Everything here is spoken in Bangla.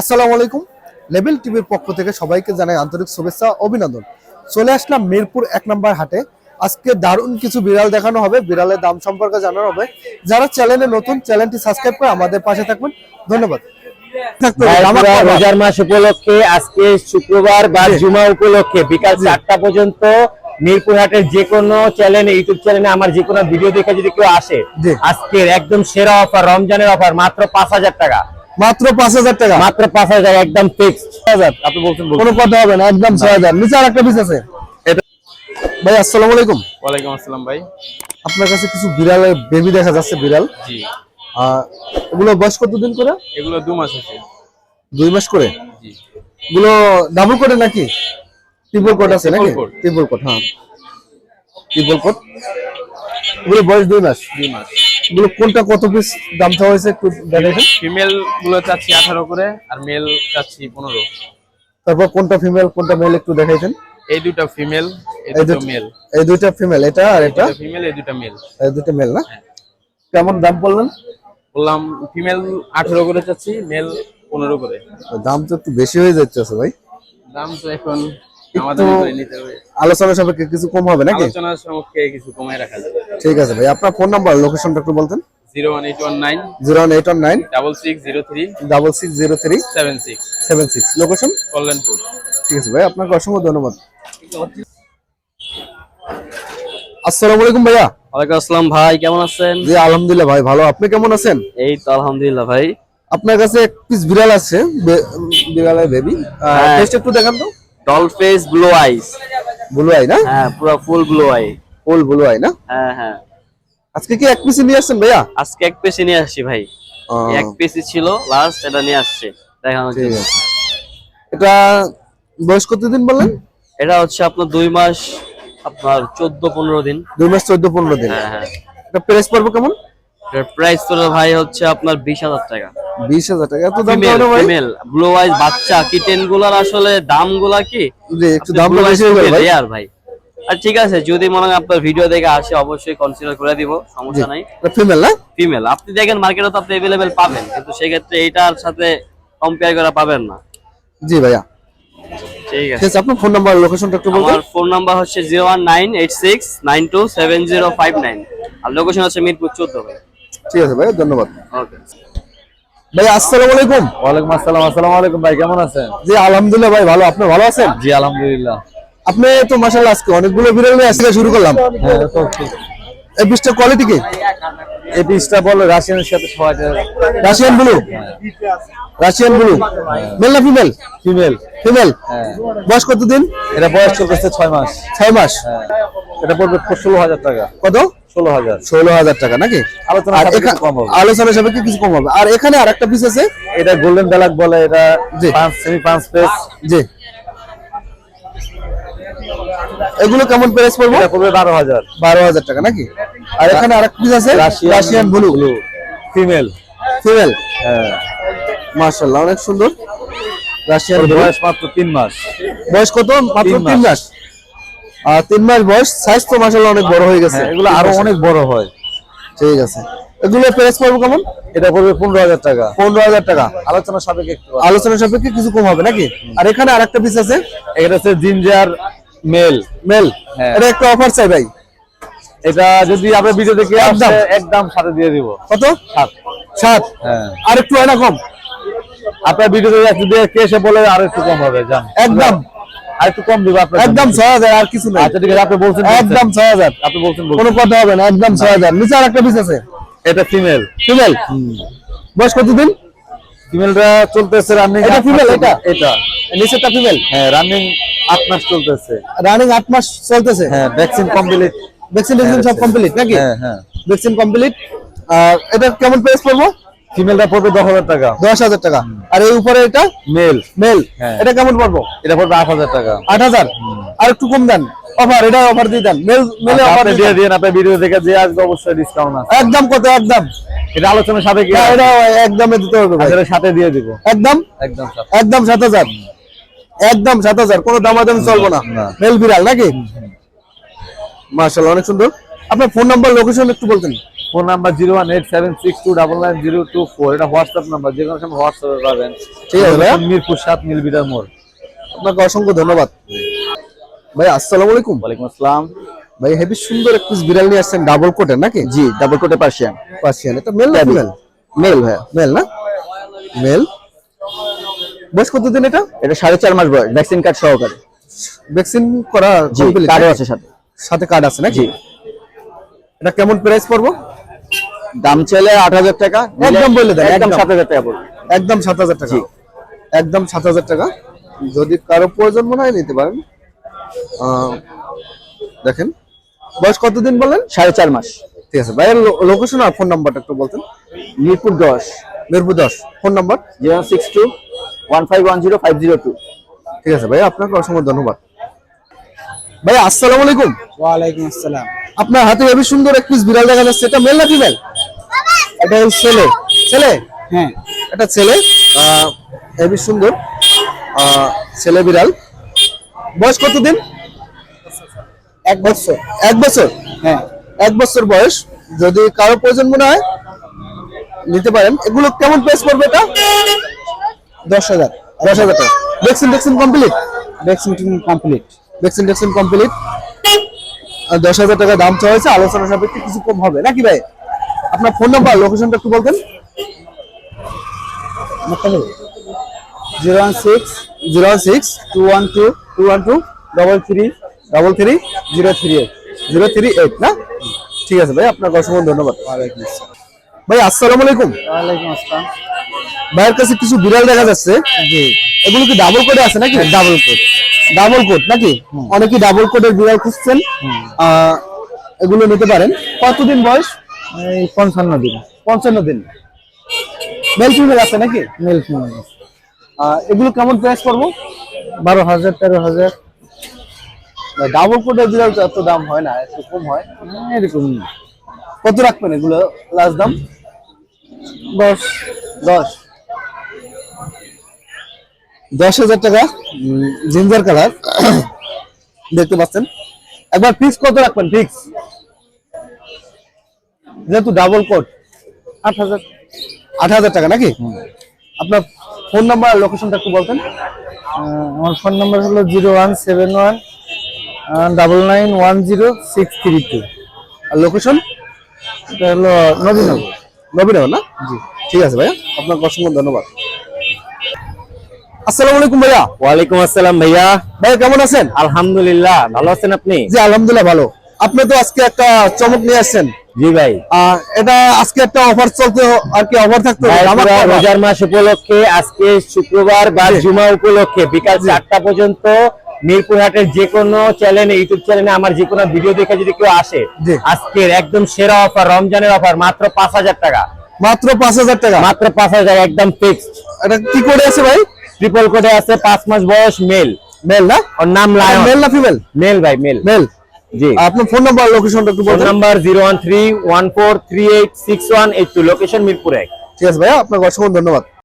আসসালামু আলাইকুম লেভেল টিভির পক্ষ থেকে সবাইকে জানাই আন্তরিক শুভেচ্ছা অভিনন্দন চলে আসলাম মিরপুর এক নম্বর হাটে আজকে দারুণ কিছু বিড়াল দেখানো হবে বিড়ালের দাম সম্পর্কে জানানো হবে যারা চ্যানেলে নতুন চ্যানেলটি সাবস্ক্রাইব করে আমাদের পাশে থাকবেন ধন্যবাদ। রোজার মাস উপলক্ষে আজকে শুক্রবার বা। জুমা উপলক্ষে বিকাল চারটা পর্যন্ত মিরপুর হাটের যে কোনো চ্যানেলে ইউটিউব চ্যানেলে আমার যে কোনো ভিডিও দেখে যদি কেউ আসে। আজকের একদম সেরা অফার রমজানের অফার মাত্র পাঁচ হাজার টাকা মাত্র পাঁচ হাজার টাকা। মাত্র পাঁচ হাজার একদম ফিক্সড আপনি বলছেন কোনো কথা হবে না একদম ছয় হাজার। নিচে আর একটা পিস আছে ভাই আসসালামু আলাইকুম। ওয়ালাইকুম আসসালাম ভাই। আপনার কাছে কিছু বিড়ালের বেবি দেখা যাচ্ছে বিড়াল। জি। আহ, এগুলো বয়স কতদিন করে? এগুলো দু মাস আছে দুই মাস করে? জি। এগুলো ডাবল কোটে নাকি? ট্রিপল কোট আছে নাকি? ট্রিপল কোট হ্যাঁ। ট্রিপল কোট এগুলো বয়স দুই মাস। দুই মাস। এগুলো কোনটা কত পিস দাম চাওয়া হয়েছে একটু দেখাইছেন ফিমেলগুলো চাচ্ছি আঠারো করে আর মেল চাচ্ছি পনেরো। তারপর কোনটা ফিমেল কোনটা মেল একটু দেখাইছেন? এই দুটো ফিমেল এই দুটো দুটো- মেল এই দুইটা ফিমেল এটা আর এটা? ফিমেল এই দুটো মেল এই দুইটা মেল না? কেমন দাম বললেন বললাম ফিমেল আঠারো করে চাচ্ছি মেল পনেরো করে। দাম তো একটু বেশি হয়ে যাচ্ছে ভাই। দাম তো এখন আমাদের নিতে হবে। আলোচনা সাপেক্ষে কিছু কম হবে নাকি? আলোচনার সমক্ষে কিছু কমায় রাখা যাবে। ঠিক আছে ভাই আপনার ফোন নাম্বার লোকেশনটা একটু বলতেন। Zero one eight one nine zero eight one nine double six zero three double six zero three seven six seven six. Location? Kalyanpur. ঠিক আছে ভাই আপনাকে অসংখ্য ধন্যবাদ। আসসালামু আলাইকুম ভাইয়া। ওয়ালাইকুম আসসালাম ভাই কেমন আছেন? জি আলহামদুলিল্লাহ ভাই ভালো। আপনি কেমন আছেন? এই তো আলহামদুলিল্লাহ ভাই। আপনার কাছে এক পিস বিড়াল আছে বিড়ালের বেবি হ্যাঁ। টেস্ট একটু দেখান তো। Doll face blue eyes blue eye না? হ্যাঁ পুরো full blue eye full blue eye না? হ্যাঁ হ্যাঁ। আজকে কি এক পিস নিয়ে আসছেন ভাইয়া? আজকে এক পিসি নিয়ে আসছি ভাই। এক পিসি ছিল লাস্ট এটা নিয়ে আসছে। দেখানোর জন্য। এটা বয়স কতদিন বললেন? এটা হচ্ছে আপনার দুই মাস আপনার চোদ্দ পনেরো দিন। দুই মাস চোদ্দ পনেরো দিন। হ্যাঁ হ্যাঁ। এটা প্রাইস পড়ব কেমন? প্রাইস তো ভাই হচ্ছে আপনার বিশ হাজার টাকা। বিশ হাজার টাকা। এত দাম কেন ভাই? ফিমেল ব্লু বাচ্চা কিটেনগুলার আসলে দামগুলা কি? জি, একটু দামটা বেশি হয়ে ভাই। রেয়ার ভাই। আর ঠিক আছে যদি মনে হয় আপনার ভিডিও দেখে আসে অবশ্যই কনসিডার করে দিব সমস্যা নাই। ফিমেল না? ফিমেল আপনি দেখেন মার্কেটে তো আপনি অ্যাভেলেবেল পাবেন কিন্তু সেই ক্ষেত্রে এইটার সাথে কম্পেয়ার করে পাবেন না। জি ভাইয়া। ঠিক আছে। আপনার ফোন নাম্বার লোকেশনটা একটু বলবেন। আমার ফোন নাম্বার হচ্ছে zero one nine eight six nine two seven zero five nine আর লোকেশন হচ্ছে মিরপুর চোদ্দ ভাই। ঠিক আছে ভাইয়া ধন্যবাদ। ওকে ভাই আসসালামু আলাইকুম। ওয়ালাইকুম আসসালাম আসসালামু আলাইকুম ভাই কেমন আছেন? জি আলহামদুলিল্লাহ ভাই ভালো। আপনি ভালো আছেন? জি আলহামদুলিল্লাহ। আপনি তো মাশাআল্লাহ আজকে অনেকগুলো বিড়াল নিয়ে শুরু করলাম। হ্যাঁ তো এই কোয়ালিটি কি? এই বলো রাশিয়ানের সাথে Russian blue Russian blue male না ফিমেল ফিমেল ফিমেল বয়স কতদিন? এটা বয়স চলতেছে ছয় মাস। ছয় মাস। হ্যাঁ। এটা পড়বে ষোলো হাজার টাকা। কত? ষোলো হাজার। ষোলো হাজার টাকা নাকি? আলোচনা সাপেক্ষে এখা- কম হবে। আলোচনা সাপেক্ষে কিছু কম হবে। আর এখানে আর একটা পিস আছে। এটা গোল্ডেন ব্যালাক বলে এটা সেমি পাঁচ পেস জি। এগুলো কেমন প্রাইস পড়বে? এটা পড়বে বারো হাজার। বারো হাজার টাকা নাকি? আর এখানে আর পিস আছে রাশিয়ান ব্লু ফিমেল ফিমেল হ্যাঁ। মাশাআল্লাহ অনেক সুন্দর। রাশিয়ান বয়স মাত্র তিন মাস। বয়স কত? মাত্র তিন মাস। আর তিন মাস বয়স সাইজ তো মাশাআল্লাহ অনেক বড় হয়ে গেছে। হ্যাঁ, এগুলো আরও অনেক বড় হয়। ঠিক আছে। এগুলো প্রাইস পড়বে কেমন? এটা পড়বে পনেরো হাজার টাকা। পনেরো হাজার টাকা। আলোচনা সাপেক্ষে একটু আলোচনা সাপেক্ষে কিছু কম হবে নাকি? আর এখানে আর একটা পিস আছে। এটা হচ্ছে জিঞ্জার মেল মেল। এটা একটা অফার চাই ভাই। এটা যদি আপনার ভিডিও দেখে একদম। একদম সাথে দিয়ে দিব। কত? সাত। সাত? হ্যাঁ। আর একটু হয় না কম? আপনার ভিডিও দেখে কে এসে বলে আর একটু কম হবে জান। একদম। আর একটু কম দিব আপনার একদম ছয় হাজার আর কিছু নাই। আচ্ছা ঠিক আছে আপনি বলছেন একদম ছয় হাজার। আপনি বলছেন। কোনো কথা হবে না একদম ছয় হাজার। নিচে আর একটা পিস আছে। এটা ফিমেল ফিমেল বয়স কতদিন? ফিমেলটা চলতেছে রানিং এটা female, এটা? এটা। নিচেরটা ফিমেল হ্যাঁ রানিং আট মাস চলতেছে। রানিং আট মাস চলতেছে? হ্যাঁ ভ্যাকসিন কমপ্লিট ভ্যাকসিন ভ্যাকসিন সব কমপ্লিট নাকি? হ্যাঁ হ্যাঁ। ভ্যাকসিন কমপ্লিট আর এটা কেমন প্রাইস পড়ব? ফিমেলটা পড়বে দশ হাজার টাকা। দশ হাজার টাকা। আর এই উপরে এটা? মেল মেল হ্যাঁ। এটা কেমন পড়ব? এটা পড়বে আট হাজার টাকা। আট হাজার? আর একটু কম দেন। অফার এটা অফার দিয়ে দেন। মেল মেলে অফার দিয়ে দিন। ভিডিও দেখে যে আসবে অবশ্যই ডিসকাউন্ট আছে। একদম কত একদম? এটা আলোচনার সাথে কি এটা একদমে দিতে হবে ভাই। সাথে দিয়ে দিব। একদম? একদম একদম সাত হাজার? একদম সাত হাজার? কোনো দামাদামি চলবো না। না। মেল বিড়াল নাকি? মার্শাল অনেক সুন্দর। আপনার ফোন নাম্বার লোকেশন একটু বলতেন। Phone number zero one eight seven six two double nine zero two four. এটা হোয়াটসঅ্যাপ নাম্বার যে কোনো সময় হোয়াটসঅ্যাপে পাবেন। ঠিক আছে ভাইয়া। মিরপুর সাত মিলবিটার মোড়। আপনাকে অসংখ্য ধন্যবাদ। ভাই আসসালামু আলাইকুম। ওয়ালাইকুম আসসালাম। ভাই হেভি সুন্দর এক পিস বিড়াল নিয়ে আসছেন ডাবল কোটের নাকি? জি ডাবল কোটে পার্সিয়ান। পার্সিয়ান এটা মেল না ফিমেল? মেল ভাইয়া। মেল না? মেল। বয়স কতদিন এটা? এটা সাড়ে চার মাস বয়স ভ্যাকসিন কার্ড সহকারে। ভ্যাকসিন করা কার্ডও আছে সাথে। সাথে কার্ড আছে নাকি? এটা কেমন প্রাইস পড়ব? দাম চাইলে আট হাজার টাকা একদম বলে দেন, একদম। সাত হাজার টাকা পড়বে একদম সাত হাজার টাকা। একদম সাত হাজার টাকা। যদি কারও প্রয়োজন মনে হয় নিতে পারেন। আহ, দেখেন। বয়স কতদিন বলেন? সাড়ে চার মাস। ঠিক আছে। ভাইয়ের লোকেশন আর ফোন নাম্বারটা একটু বলতেন। মিরপুর দশ। মিরপুর দশ। Phone number zero six two one five one zero five zero two. ঠিক আছে ভাই আপনাকে অসংখ্য ধন্যবাদ। ভাই আসসালামু আলাইকুম। ওয়ালাইকুম আসসালাম। আপনার হাতে হেবি সুন্দর এক পিস বিড়াল দেখা যাচ্ছে। এটা মেল না ফিমেল এটা ছেলে। ছেলে? হ্যাঁ। এটা ছেলে। হেবি সুন্দর। ছেলে বিড়াল। বয়স কতদিন? এক বছর। এক বছর? হ্যাঁ। এক বছর বয়স। যদি কারও প্রয়োজন মনে হয় নিতে পারেন। এগুলো কেমন প্রাইস পড়বে এটা? দশ হাজার। দশ হাজার টাকা। Vaccine vaccine complete vaccine complete vaccine vaccine complete দশ হাজার টাকা দাম চাওয়া হয়েছে। আলোচনা সাপেক্ষে কিছু কম হবে। নাকি ভাই? আপনার ফোন নাম্বার লোকেশনটা একটু বলতেন। Zero one six zero one six two one two two one two double three double three zero three eight zero three eight না? ঠিক আছে ভাই আপনাকে অসংখ্য ধন্যবাদ। আসসালাম ভাই আসসালামু আলাইকুম। ওয়ালাইকুম আসসালাম। ভাইয়ের কাছে কিছু বিড়াল দেখা যাচ্ছে। জি। এগুলো কি ডাবল কোডে আছে নাকি? ডাবল কোড ডাবল কোড নাকি? অনেকে ডাবল কোডের বিড়াল খুঁজছেন। আহ, এগুলো নিতে পারেন। কতদিন বয়স? এই পঞ্চান্ন দিন। পঞ্চান্ন দিন। মেল ফিমেল আছে নাকি? মেল আহ, এগুলো কেমন প্রাইস পড়ব? বারো হাজার তেরো হাজার। ডাবল কোডের বিড়াল তো এত দাম হয় না একটু কম হয়। এরকম কত রাখবেন এগুলো লাস্ট দাম? দশ। দশ। দশ হাজার টাকা। জিঞ্জার কালার দেখতে পাচ্ছেন। একবার ফিক্স কত রাখবেন? ফিক্স যেহেতু ডাবল কোট আট হাজার। আট হাজার টাকা নাকি? আপনার ফোন নাম্বার আর লোকেশনটা একটু বলতেন। আমার ফোন নাম্বার হলো zero one seven one double nine one zero six three two আর লোকেশন এটা হলো নবীনগর। নবীনগর না? জি। ঠিক আছে ভাইয়া আপনাকে অসংখ্য ধন্যবাদ। আসসালামু আলাইকুম ভাইয়া। ওয়ালাইকুম আসসালাম ভাইয়া। ভাইয়া কেমন আছেন? আলহামদুলিল্লাহ ভালো আছেন আপনি? জি আলহামদুলিল্লাহ ভালো। আপনি তো আজকে একটা চমক নিয়ে আসছেন। জি ভাই। এটা আজকে একটা অফার চলতে আর কি অফার থাকতো। রোজার মাস উপলক্ষে আজকে শুক্রবার বা জুমা উপলক্ষে বিকাল চারটা পর্যন্ত মিরপুর হাটের যে কোনো চ্যানেলে ইউটিউব চ্যানেলে আমার যে কোনো ভিডিও দেখে যদি কেউ আসে আজকের একদম সেরা অফার রমজানের অফার মাত্র পাঁচ হাজার টাকা। মাত্র পাঁচ হাজার টাকা? মাত্র পাঁচ হাজার একদম ফিক্সড এটা কি করে আছে ভাই? ট্রিপল কোডে আছে পাঁচ মাস বয়স মেল মেল না? ওর নাম লায়ন মেল না ফিমেল মেল ভাই মেল মেল জি। আপনার ফোন নাম্বার লোকেশনটা একটু বলুন number zero one three one four three eight six one eight two location Mirpur এক। ঠিক আছে ভাইয়া আপনাকে অসংখ্য ধন্যবাদ।